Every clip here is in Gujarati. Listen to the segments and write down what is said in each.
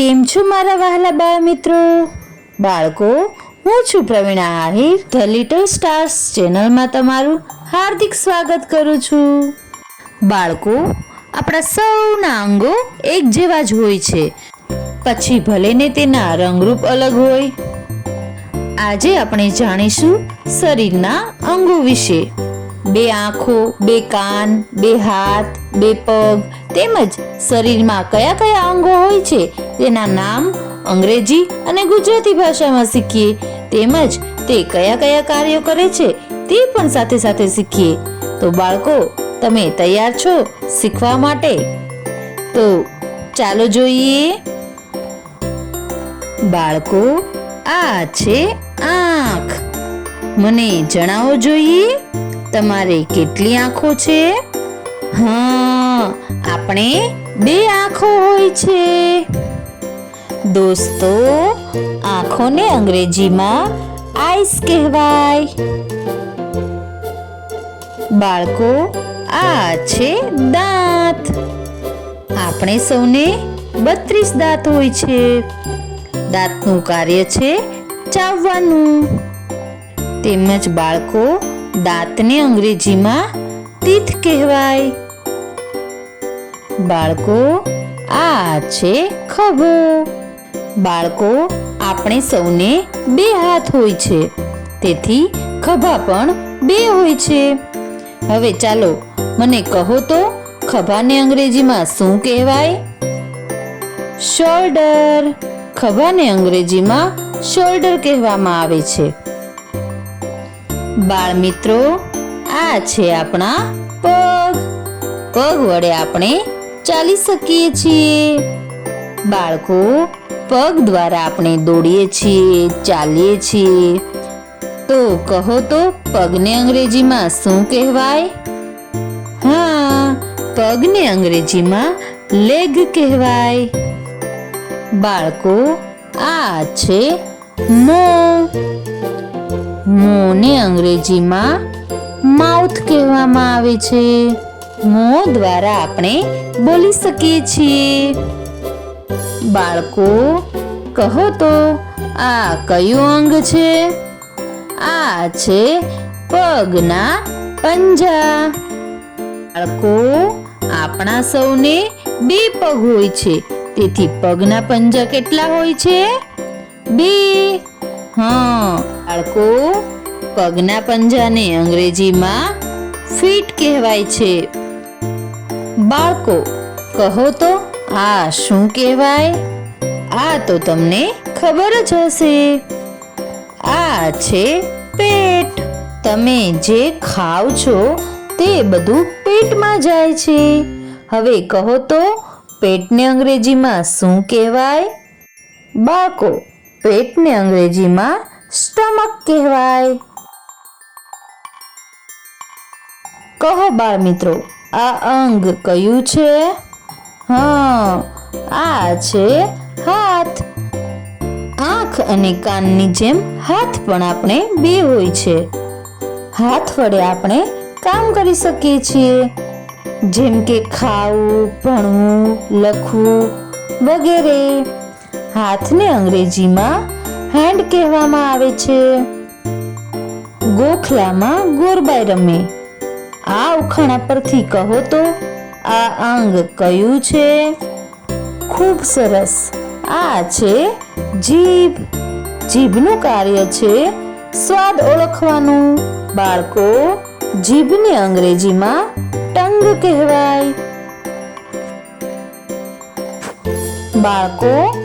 કેમ છો મારા વહાલા બાળ મિત્રો બાળકો, હું છું Pravina Ahir, the little stars ચેનલમાં તમારું હાર્દિક સ્વાગત કરું છું. બાળકો, આપણા સૌના અંગો એક જેવા જ હોય છે. પછી ભલે ને તેના રંગરૂપ અલગ હોય. આજે આપણે જાણીશું શરીરના અંગો વિશે. બે આંખો, બે કાન, બે હાથ, બે પગ તેમજ શરીરમાં કયા કયા અંગો હોય છે તેના નામ અંગ્રેજી અને ગુજરાતી ભાષામાં શીખીએ. તેમજ તે કયા કયા કાર્યો કરે છે તે પણ સાથે સાથે શીખીએ. તો બાળકો, તમે તૈયાર છો શીખવા માટે? તો ચાલો જોઈએ. બાળકો, આ છે આંખ. મને જણાવો જોઈએ. તમારે કેટલી આંખો છે? હા, આપણે બે આંખો હોય છે. દોસ્તો, આંખોને અંગ્રેજીમાં આઈસ કહેવાય. બાળકો, આ છે દાંત. આપણે સૌને બત્રીસ દાંત હોય છે. દાંતનું કાર્ય છે ચાવવાનું. તેમજ બાળકો દાંતને અંગ્રેજીમાં તીથ કહેવાય. બાળકો, આ છે ખભો. બાળકો, આપણે સૌને બે હાથ હોય છે, તેથી ખભા પણ બે હોય છે. હવે ચાલો, મને કહો તો, ખભાને અંગ્રેજીમાં શું કહેવાય? શોલ્ડર. ખભાને અંગ્રેજીમાં શોલ્ડર કહેવામાં આવે છે. બાળ મિત્રો, આ છે આપણા પગ. પગ વડે આપણે ચાલી શકીએ છીએ. બાળકો, પગ દ્વારા આપણે દોડીએ છીએ, ચાલીએ છીએ. તો કહો તો પગને અંગ્રેજીમાં શું કહેવાય? હા, પગને અંગ્રેજીમાં લેગ કહેવાય. બાળકો, આ છે મોં. મોંને અંગ્રેજીમાં માઉથ કહેવામાં આવે છે. મોં દ્વારા આપણે બોલી શકીએ છીએ. બાળકો, કહો તો, આ કયું અંગ છે? આ છે પગના પંજા. બાળકો, આપણા સૌને બે પગ હોય છે. તેથી પગના પંજા કેટલા હોય છે? બે. હા. બાળકો, પગના પંજાને અંગ્રેજીમાં ફીટ કહેવાય છે. બાળકો, કહો તો, આ શું કહેવાય? આ તો તમને ખબર જ હશે. આ છે પેટ. તમે જે ખાવ છો તે બધું પેટમાં જાય છે. હવે કહો તો, પેટને અંગ્રેજીમાં શું કહેવાય? બાળકો પેટને અંગ્રેજીમાં સ્ટમક કહેવાય. કહો બાળ મિત્રો, આ અંગ કયું છે? હા, આ છે હાથ. આંખ અને કાનની જેમ હાથ પણ આપણે બે હોય છે. હાથ વડે આપણે કામ કરી શકીએ છીએ. જેમ કે ખાવું, ભણવું, લખવું વગેરે. હાથને અંગ્રેજીમાં હેન્ડ કહેવામાં આવે છે. ગોખલામાં ગોરબાઈ રમે. આ ઉખાણા પરથી કહો તો આ અંગ કયું છે? ખૂબ સરસ. આ છે જીભ. જીભનું કાર્ય છે સ્વાદ ઓળખવાનું. બાળકો, જીભને અંગ્રેજીમાં ટંગ કહેવાય. બાળકો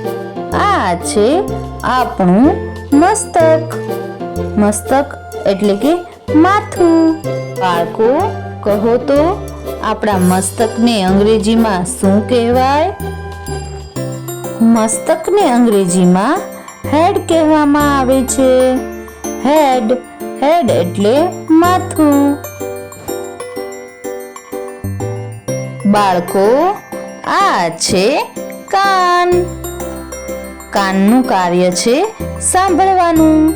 આ છે આપણું મસ્તક. મસ્તક એટલે કે માથું. બાળકો, કહો તો આપણા મસ્તકને અંગ્રેજીમાં શું કહેવાય? મસ્તકને અંગ્રેજીમાં હેડ કહેવામાં આવે છે. હેડ હેડ એટલે માથું. બાળકો, આ છે કાન. કાનનું કાર્ય છે સાંભળવાનું.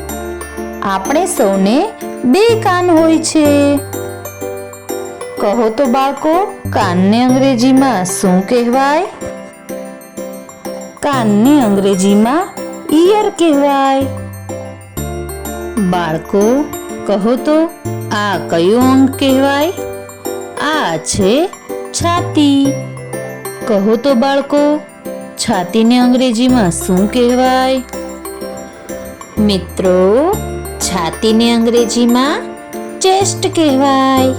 આપણે સૌને બે કાન હોય છે. કહો તો બાળકો, કાનને અંગ્રેજીમાં શું કહેવાય? કાનને અંગ્રેજીમાં ઈયર કહેવાય. બાળકો, કહો તો આ કયું અંગ કહેવાય? આ છે છાતી. કહો તો બાળકો છાતીને અંગ્રેજીમાં શું કહેવાય? મિત્રો, છાતીને અંગ્રેજીમાં ચેસ્ટ કહેવાય.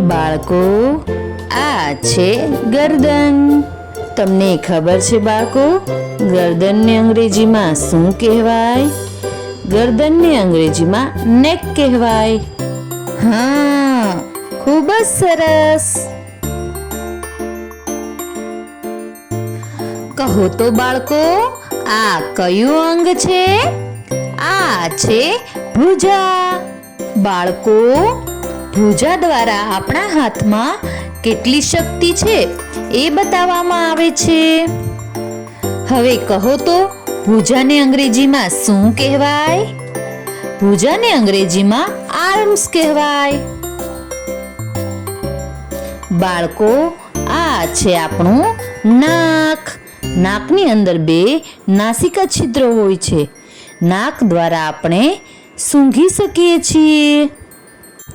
બાળકો, આ છે ગરદન. તમને ખબર છે બાળકો, ગરદનને અંગ્રેજીમાં શું કહેવાય? ગરદનને અંગ્રેજીમાં નેક કહેવાય. હા, ખૂબ જ સરસ. કહો તો બાળકો, આ કયું અંગ છે? આ છે ભુજા. બાળકો, ભુજા દ્વારા આપણા હાથમાં કેટલી શક્તિ છે એ બતાવવામાં આવે છે. હવે કહો તો ભુજાને અંગ્રેજીમાં શું કહેવાય? પૂજાને અંગ્રેજીમાં આર્મ્સ કહેવાય. બાળકો, આ છે આપણું નાક. નાકની અંદર બે નાસિકા છિદ્રો હોય છે. નાક દ્વારા આપણે સૂંઘી શકીએ છીએ.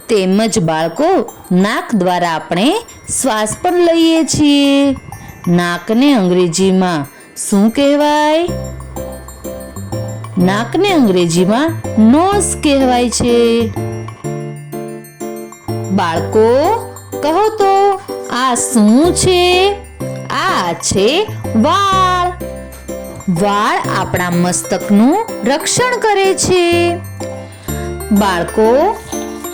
તેમજ બાળકો, નાક દ્વારા આપણે શ્વાસ પણ લઈએ છીએ. નાકને અંગ્રેજીમાં શું કહેવાય? નાકને અંગ્રેજીમાં નોઝ કહેવાય છે. બાળકો, કહો તો, આ શું છે? આ છે વાળ. વાળ આપણા મસ્તકનું રક્ષણ કરે છે. બાળકો,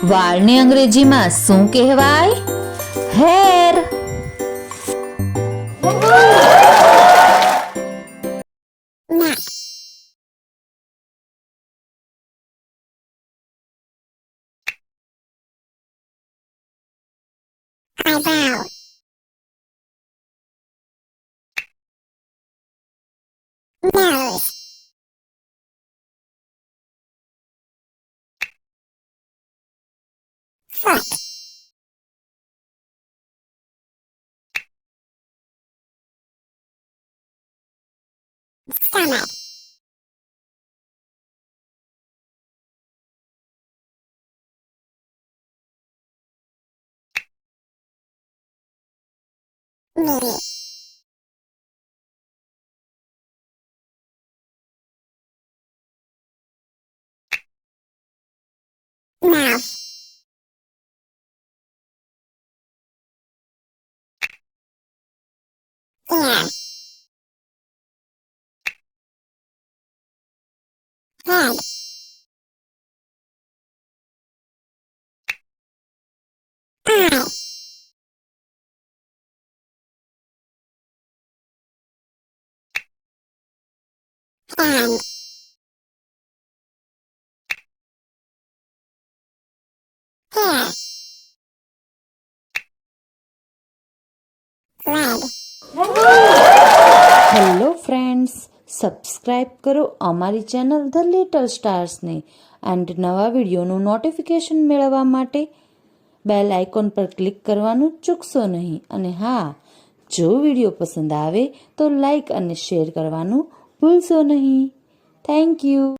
વાળને અંગ્રેજીમાં શું કહેવાય? Hair. Eyebrow, nose, foot, stomach, 你 mouth, ear, head, hand, here leg. Hello friends subscribe કરો અમારી ચેનલ ધ લિટલ સ્ટાર્સને એન્ડ નવા વિડીયોનું નોટિફિકેશન મેળવવા માટે બેલ આઇકોન પર ક્લિક કરવાનું ચૂકશો નહીં. અને હા જો વીડિયો પસંદ આવે તો લાઈક અને શેર કરવાનું ભૂલશો નહીં. Thank you